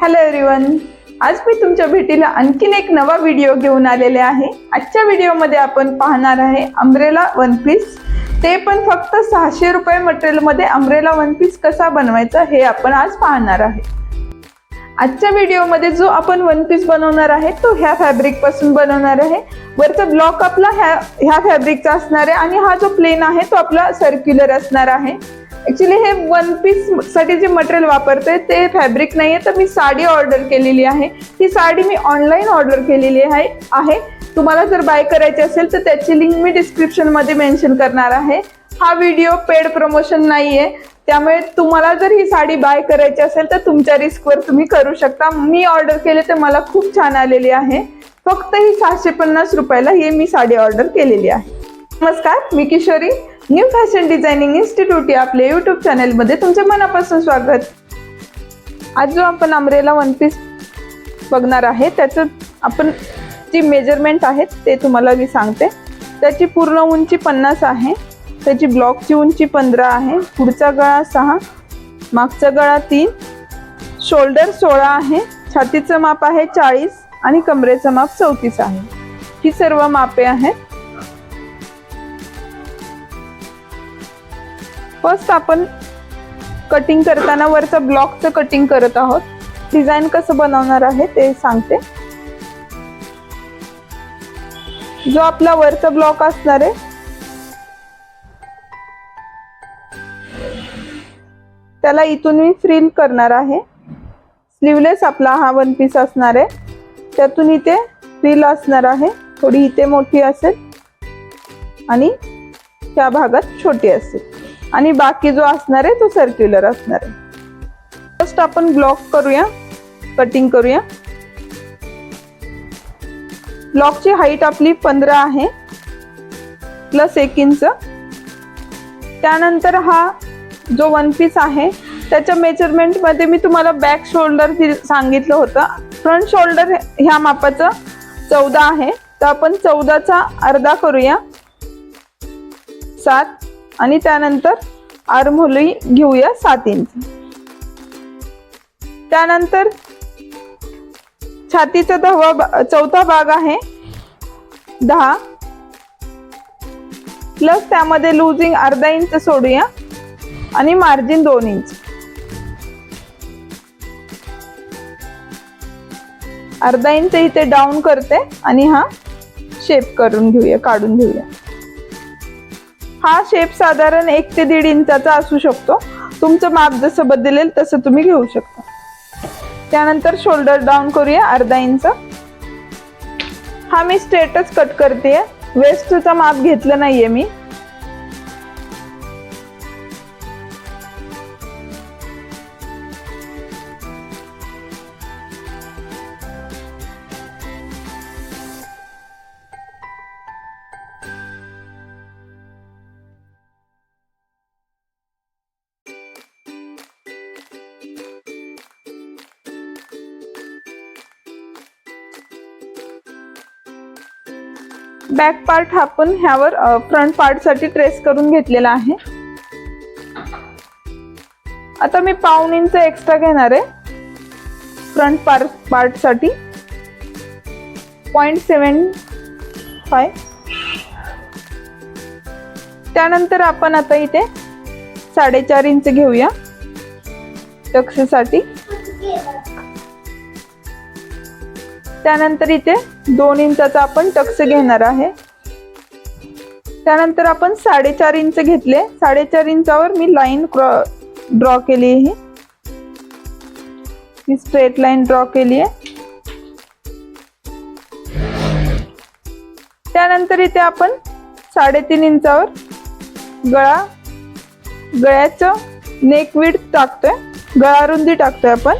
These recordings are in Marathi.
हॅलो एव्हरीवन आज मी तुमच्या भेटीला आणखीन एक नवा व्हिडिओ घेऊन आलेले आहे. आजच्या व्हिडिओमध्ये आपण पाहणार आहे अम्ब्रेला वन पीस ते पण फक्त सहाशे रुपये मटेरियलमध्ये अम्ब्रेला वन पीस कसा बनवायचा हे आपण आज पाहणार आहे. आजच्या व्हिडिओमध्ये जो आपण वन पीस बनवणार आहे तो ह्या फॅब्रिकपासून बनवणार आहे. वरचा ब्लॉक आपला ह्या ह्या फॅब्रिकचा असणार आहे आणि हा जो प्लेन आहे तो आपला सर्क्युलर असणार आहे. ऍक्च्युली हे वन पीससाठी जे मटेरियल वापरते ते फॅब्रिक नाही आहे तर मी साडी ऑर्डर केलेली आहे. ही साडी मी ऑनलाईन ऑर्डर केलेली आहे आहे. तुम्हाला जर बाय करायची असेल तर त्याची लिंक मी डिस्क्रिप्शनमध्ये मेन्शन करणार आहे. हा व्हिडिओ पेड प्रमोशन नाही आहे त्यामुळे तुम्हाला जर ही साडी बाय करायची असेल तर तुमच्या रिस्कवर तुम्ही करू शकता. मी ऑर्डर केले तर मला खूप छान आलेली आहे. फक्त ही सहाशे पन्नास रुपयाला ही मी साडी ऑर्डर केलेली आहे. नमस्कार मी Kishori. New fashion designing institute या आपल्या यूट्यूब चॅनेलमध्ये तुमचे मनापासून स्वागत. आज जो आपण अमरेला वन पीस बघणार आहे त्याचं आपण जी मेजरमेंट आहेत ते तुम्हाला मी सांगते. त्याची पूर्ण उंची पन्नास आहे त्याची ब्लॉकची उंची पंधरा आहे पुढचा गळा सहा मागचा गळा तीन शोल्डर सोळा आहे छातीचं माप आहे चाळीस आणि कमरेचं माप चौतीस आहे. ही सर्व मापे आहेत. फर्स्ट आपण कटिंग करताना वरचा ब्लॉकचं कटिंग करत आहोत. डिझाईन कसं बनवणार आहे ते सांगते. जो आपला वरचा ब्लॉक असणार आहे त्याला इथून मी फ्रिल करणार आहे. स्लीवलेस आपला हा वन पीस असणार आहे. त्यातून इथे फ्रिल असणार आहे. थोडी इथे मोठी असेल आणि त्या भागात छोटी असेल. आणि बाकी जो असणार आहे तो सर्क्युलर असणार आहे. फर्स्ट आपण ब्लॉक करूया कटिंग करूया. ब्लॉकची हाईट आपली पंधरा आहे प्लस एक इंच त्यानंतर हा जो वन पीस आहे त्याच्या मेजरमेंटमध्ये मी तुम्हाला बॅक शोल्डर सांगितलं होतं. फ्रंट शोल्डर ह्या मापाचं चौदा आहे. तर आपण चौदाचा अर्धा करूया. सात. आणि त्यानंतर आरमोली घेऊया सात इंच त्यानंतर छातीचा दहावा चौथा भाग आहे दहा. प्लस त्यामध्ये लूजिंग अर्धा इंच सोडूया आणि मार्जिन दोन इंच अर्धा इंच इथे डाऊन करते आणि हा शेप करून घेऊया काढून घेऊया. हा शेप साधारण एक ते दीड इंचाचा असू शकतो. तुमचं माप जसं बदलेल तसं तुम्ही घेऊ शकता. त्यानंतर शोल्डर डाऊन करूया अर्धा इंच. हा मी स्ट्रेटच कट करते वेस्टचा माप घेतलं नाहीये मी. बॅक पार्ट हा पण ह्यावर फ्रंट पार्टसाठी ट्रेस करून घेतलेला आहे. आता मी पाऊन इंच एक्स्ट्रा घेणार आहे. फ्रंट पार्ट पार्टसाठी पॉईंट सेवन फाय त्यानंतर आपण आता इथे साडेचार इंच घेऊया. टक्सेसाठी त्यानंतर इथे दोन इंचाचा आपण टक्स घेणार आहे. त्यानंतर आपण साडेचार इंच घेतले. साडेचार इंचावर मी लाईन ड्रॉ केली आहे. ही स्ट्रेट लाईन ड्रॉ केली आहे. त्यानंतर इथे आपण साडेतीन इंचावर गळा गळ्याचं नेक विड टाकतोय. गळा रुंदी टाकतोय आपण.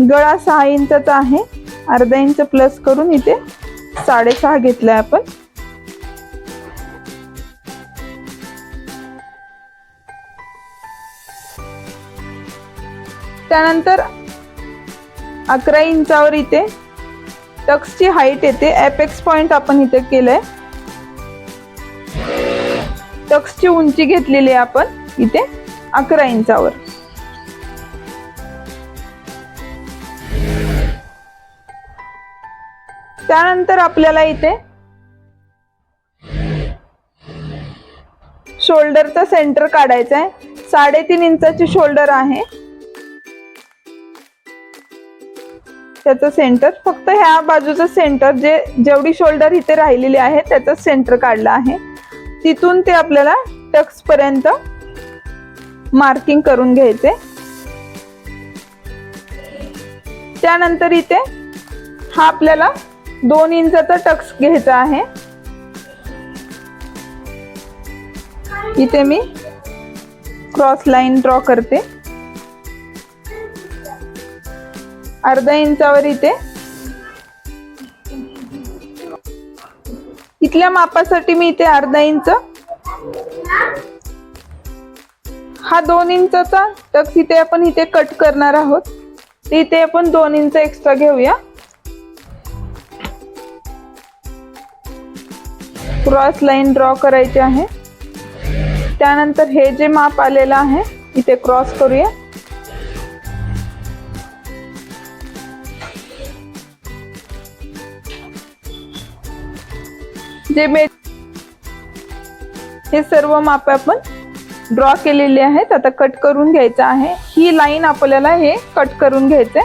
गळा सहा इंचाचा आहे. अर्धा इंच प्लस करून इथे साडेसहा घेतलाय आपण. त्यानंतर अकरा इंचावर इथे टक्सची हाईट येते. एपेक्स पॉइंट आपण इथे केलंय. टक्सची उंची घेतलेली आहे आपण इथे अकरा इंचावर. त्यानंतर आपल्याला इथे शोल्डरचा सेंटर काढायचा आहे. साडेतीन इंचाची शोल्डर आहे. त्याचं सेंटर फक्त ह्या बाजूचं सेंटर जे जेवढी शोल्डर इथे राहिलेली आहे त्याचं सेंटर काढलं आहे. तिथून ते आपल्याला टक्स पर्यंत मार्किंग करून घ्यायचे. त्यानंतर इथे हा आपल्याला दोन इंचाचा टक्स घ्यायचा आहे. इथे मी क्रॉस लाईन ड्रॉ करते. अर्धा इंचावर इथे. इथल्या मापासाठी मी इथे अर्धा इंच. हा दोन इंचाचा टक्स इथे आपण इथे कट करणार आहोत. ते इथे आपण दोन इंच एक्स्ट्रा घेऊया. क्रॉस लाईन ड्रॉ करायची आहे. त्यानंतर हे जे माप आलेलं आहे इथे क्रॉस करूया. जे मे हे सर्व माप आपण ड्रॉ केलेले आहेत. आता कट करून घ्यायचं आहे. ही लाईन आपल्याला हे कट करून घ्यायचंय.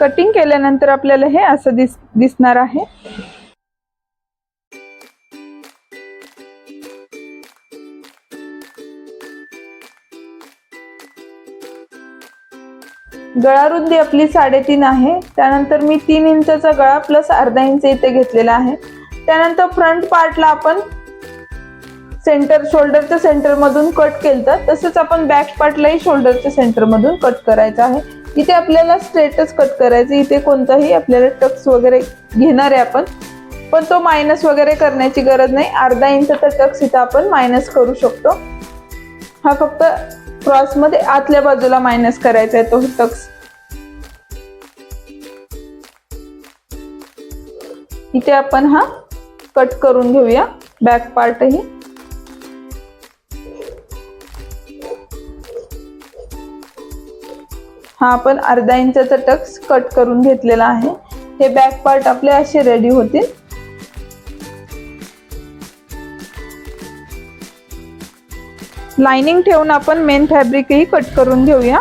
कटिंग केल्यानंतर आपल्याला हे असं दिस दिसणार आहे. गळा रुंदी आपली साडेतीन आहे. त्यानंतर मी तीन इंचाचा गळा प्लस अर्धा इंच इथे घेतलेला आहे. त्यानंतर फ्रंट पार्टला आपण सेंटर शोल्डरच्या सेंटर मधून कट केलं तसंच आपण बॅक पार्टलाही शोल्डरच्या सेंटर मधून कट करायचं आहे. इथे आपल्याला स्ट्रेटच कट करायचं इथे कोणताही आपल्याला टक्स वगैरे घेणार आहे आपण. पण तो मायनस वगैरे करण्याची गरज नाही. अर्धा इंच तर टक्स इथं आपण मायनस करू शकतो. हा फक्त क्रॉसमध्ये आतल्या बाजूला मायनस करायचा आहे तो टक्स इथे आपण हा कट करून घेऊया. बॅक पार्टही हा आपण अर्धा इंचाचा टक्स कट करून घेतलेला आहे. हे बॅक पार्ट आपले असे रेडी होतील. लाइनिंग ठेवून आपण मेन फॅब्रिकही कट करून घेऊया.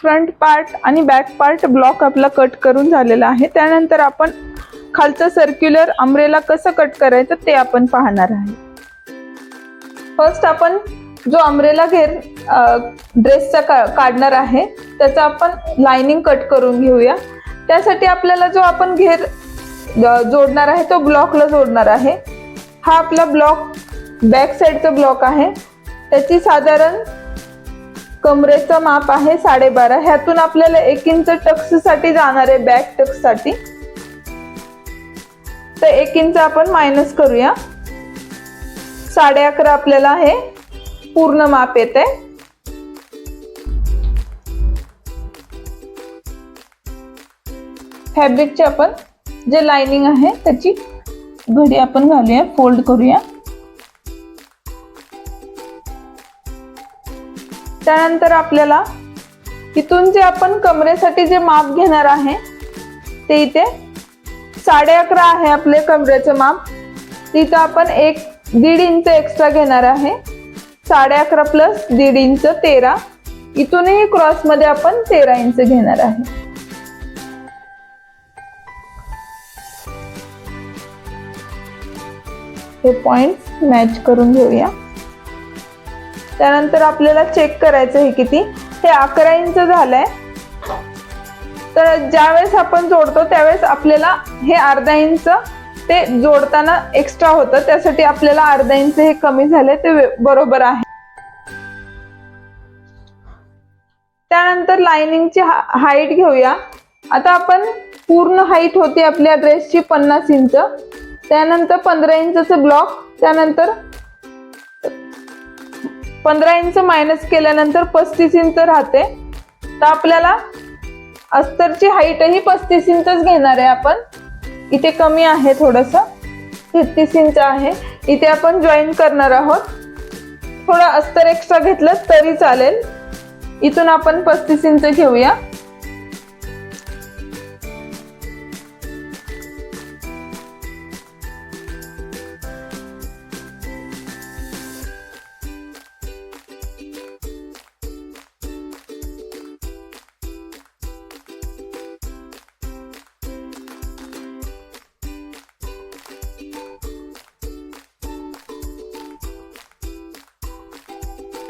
फ्रंट पार्ट आणि बॅक पार्ट ब्लॉक आपला कट करून झालेला आहे. त्यानंतर आपण खालचं सर्क्युलर अमरेला कसं कट करायचं ते आपण पाहणार आहे. फर्स्ट आपण जो अमरेला घेर ड्रेसचा का काढणार आहे त्याचा आपण लाइनिंग कट करून घेऊया. त्यासाठी आपल्याला जो आपण घेर जोडणार आहे तो ब्लॉकला जोडणार आहे. हा आपला ब्लॉक बॅक साईडचा ब्लॉक आहे. त्याची साधारण कमरेचं माप आहे साडेबारा. ह्यातून आपल्याला एक इंच टक्ससाठी जाणार आहे बॅक टक्ससाठी तर एक इंच आपण मायनस करूया. साडे अकरा आपल्याला हे पूर्ण माप येत आहे आपण जे लाइनिंग आहे त्याची घडी आपण घालूया फोल्ड करूया. त्यानंतर आपल्याला इथून जे आपण कमरेसाठी जे माप घेणार आहे ते इथे साडे अकरा आहे आपले कमरेचं माप. तिथं आपण एक दीड इंच एक्स्ट्रा घेणार आहे. साडे अकरा प्लस दीड इंच तेरा. इथूनही क्रॉसमध्ये आपण तेरा इंच घेणार आहे. हे पॉइंट मॅच करून घेऊया. त्यानंतर आपल्याला चेक करायचं हे किती? हे अकरा इंच झालंय. तर ज्यावेळेस आपण जोडतो त्यावेळेस आपल्याला हे अर्धा इंच ते जोडताना एक्स्ट्रा होतं. त्यासाठी आपल्याला अर्धा इंच हे कमी झाले ते बरोबर आहे. त्यानंतर लाइनिंगची हाईट घेऊया. आता आपण पूर्ण हाईट होती आपल्या ड्रेसची पन्नास इंच. त्यानंतर पंधरा इंचचं ब्लॉक त्यानंतर पंधरा इंच मायनस केल्यानंतर पस्तीस इंच राहते. तर आपल्याला अस्तरची हाईटही पस्तीस इंचच घेणार आहे आपण. इथे कमी आहे थोडस. तेहतीस इंच आहे. इथे आपण जॉईन करणार आहोत. थोडं अस्तर एक्स्ट्रा घेतलं तरी चालेल. इथून आपण पस्तीस इंच घेऊया.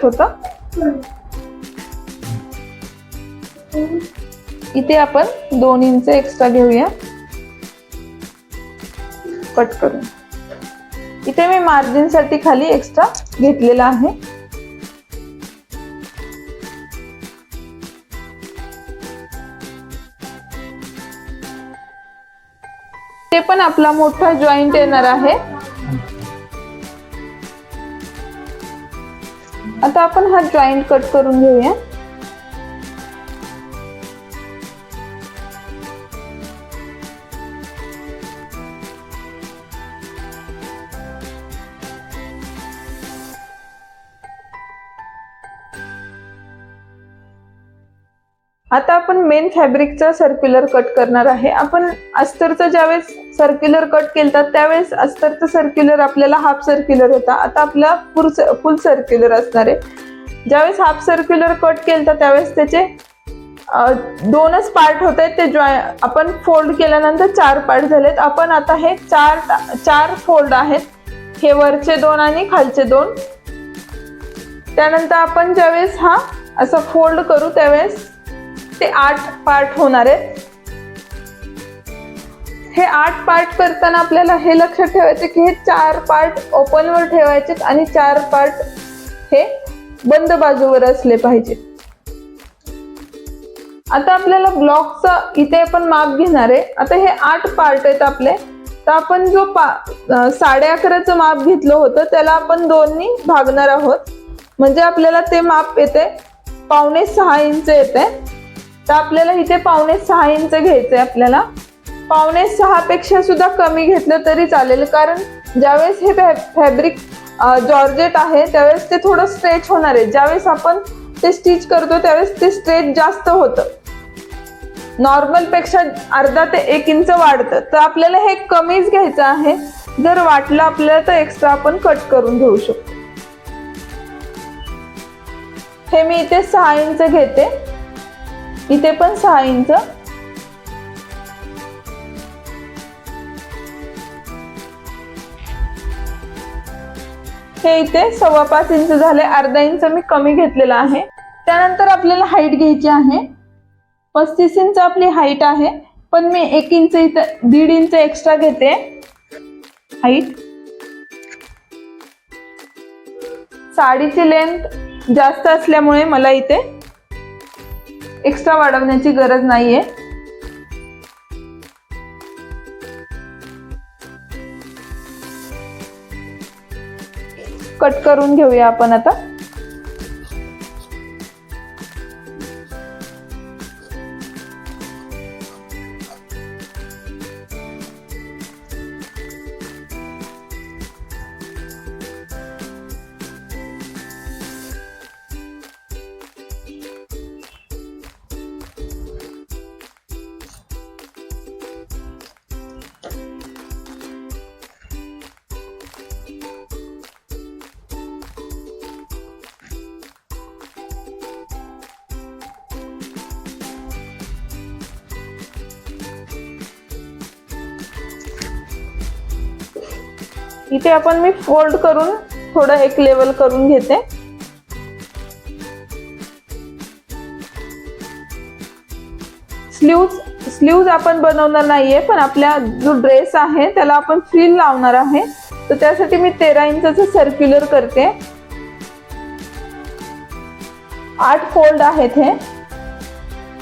होतं? इथे आपण दोन इंच एक्स्ट्रा घेऊया. कट करून. इथे मी मार्जिनसाठी खाली एक्स्ट्रा घेतलेला आहे. ते पण आपला मोठा जॉईंट येणार आहे. आता आपण हा जॉईंट कट करून घेऊया. आता आपण मेन फॅब्रिकचा सर्क्युलर कट करणार आहे. आपण अस्तरचा ज्यावेळेस सर्क्युलर कट केलतात त्यावेळेस अस्तरचा सर्क्युलर आपल्याला हाफ सर्क्युलर होता. आता आपला फुल फुल सर्क्युलर असणार आहे. ज्यावेळेस हाफ सर्क्युलर कट केलता त्यावेळेस त्याचे दोनच पार्ट होते. ते जॉय आपण फोल्ड केल्यानंतर चार पार्ट झालेत. आपण आता हे चार चार फोल्ड आहेत. हे वरचे दोन आणि खालचे दोन. त्यानंतर आपण ज्यावेळेस हा असं फोल्ड करू त्यावेळेस ते आठ पार्ट होणार आहेत. हे आठ पार्ट करताना आपल्याला हे लक्षात ठेवायचे की हे चार पार्ट ओपनवर ठेवायचे आणि चार पार्ट हे बंद बाजूवर असले पाहिजे आता आपल्याला ब्लॉकचं इथे आपण माप घेणार आहे. आता हे आठ पार्ट आहेत आपले. तर आपण जो पा साडे अकराचं माप घेतलं होतं त्याला आपण दोन्ही भागणार आहोत. म्हणजे आपल्याला ते माप येते पावणे सहा इंच येते. तर आपल्याला इथे पावणे सहा इंच आहे आपल्याला. पावणे सहा पेक्षा सुद्धा कमी घेतलं तरी चालेल. कारण ज्यावेळेस हे फॅब्रिक जॉर्जेट आहे त्यावेळेस ते थोडं स्ट्रेच होणार आहे. ज्यावेळेस आपण ते स्टिच करतो त्यावेळेस ते स्ट्रेच जास्त होतं. नॉर्मलपेक्षा अर्धा ते एक इंच वाढतं. तर आपल्याला हे कमीच घ्यायचं आहे. जर वाटलं आपल्याला तर एक्स्ट्रा आपण कट करून घेऊ शकतो. हे मी इथे सहा इंच घेते. इथे पण सहा इंच. हे इथे सव्वा पाच इंच झाले अर्धा इंच मी कमी घेतलेला आहे. त्यानंतर आपल्याला हाईट घ्यायची आहे. पस्तीस इंच आपली हाईट आहे पण मी एक इंच इथं दीड इंच एक्स्ट्रा घेते. हाईट साडीची लेंथ जास्त असल्यामुळे मला इथे एक्स्ट्रा वाढवण्याची गरज नाहीये. कट करून घेऊया आपण आता. इथे आपण मी फोल्ड करून थोडं एक लेवल करून घेते. स्लीव्ज स्लीव्ज आपण बनवणार नाहीये पण आपल्या जो ड्रेस आहे त्याला आपण फ्रील लावणार आहे. तर त्यासाठी मी तेरा इंचाचं सर्क्युलर करते. आठ फोल्ड आहेत हे.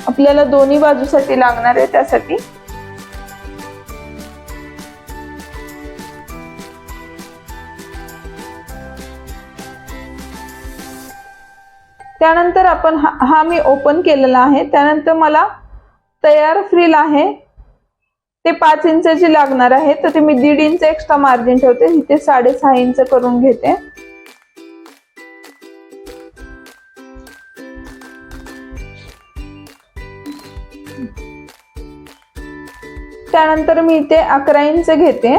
आपल्याला दोन्ही बाजूसाठी लागणार आहे त्यासाठी. त्यानंतर आपण हा हा मी ओपन केलेला आहे. त्यानंतर मला तयार फ्रील आहे. ते पाच इंचाची लागणार आहे. तर ते मी दीड इंच एक्स्ट्रा मार्जिन ठेवते. इथे साडेसहा इंच करून घेते. त्यानंतर मी इथे अकरा इंच घेते.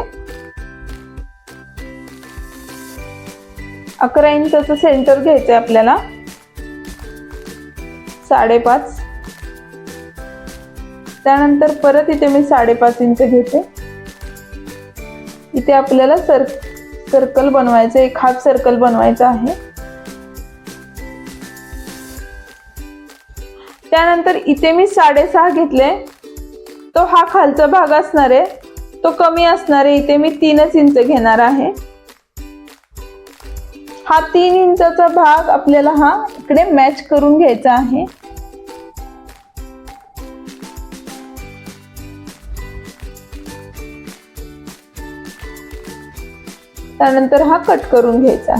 अकरा इंचाचं सेंटर घ्यायचं आपल्याला. साडेपाच. त्यानंतर परत इथे मी साडेपाच इंच घेते. इथे आपल्याला सर सर्कल बनवायचं एक हाफ सर्कल बनवायचा आहे. त्यानंतर इथे मी साडेसहा घेतले. तो हा खालचा भाग असणार आहे. तो कमी असणार आहे. इथे मी तीनच इंच घेणार आहे. हा तीन इंचाचा भाग आपल्याला हा इकडे मॅच करून घ्यायचा आहे. त्यानंतर हा कट करून घ्यायचा.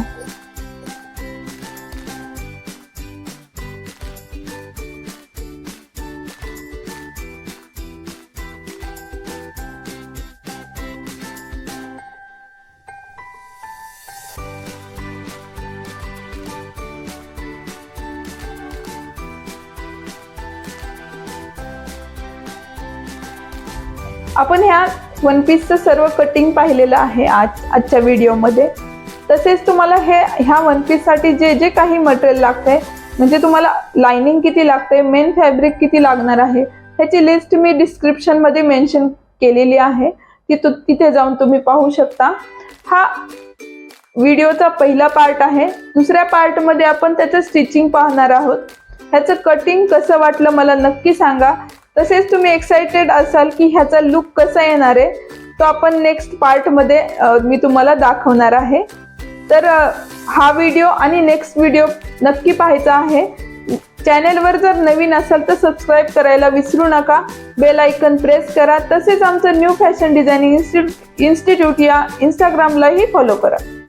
आपण ह्या वन पीसचं सर्व कटिंग पाहिलेलं आहे आज आजच्या व्हिडिओमध्ये तसेच तुम्हाला हे ह्या वन पीससाठी जे जे काही मटेरियल लागतंय म्हणजे तुम्हाला लाइनिंग किती लागते मेन फॅब्रिक किती लागणार आहे ह्याची लिस्ट मी डिस्क्रिप्शनमध्ये मेन्शन केलेली आहे. ती तु तिथे जाऊन तुम्ही पाहू शकता. हा व्हिडिओचा पहिला पार्ट आहे. दुसऱ्या पार्टमध्ये आपण त्याचं स्टिचिंग पाहणार आहोत. ह्याचं कटिंग कसं वाटलं मला नक्की सांगा. तसेच तुम्ही एक्साइटेड असाल की ह्याचा लुक कसा येणार आहे तो आपण नेक्स्ट पार्टमध्ये मी तुम्हाला दाखवणार आहे. तर हा व्हिडिओ आणि नेक्स्ट व्हिडिओ नक्की पाहायचा आहे. चॅनेलवर जर नवीन असाल तर सबस्क्राईब करायला विसरू नका. बेल आयकन प्रेस करा. तसेच आमचं new fashion designing institute institute या इंस्टाग्रामलाही फॉलो करा.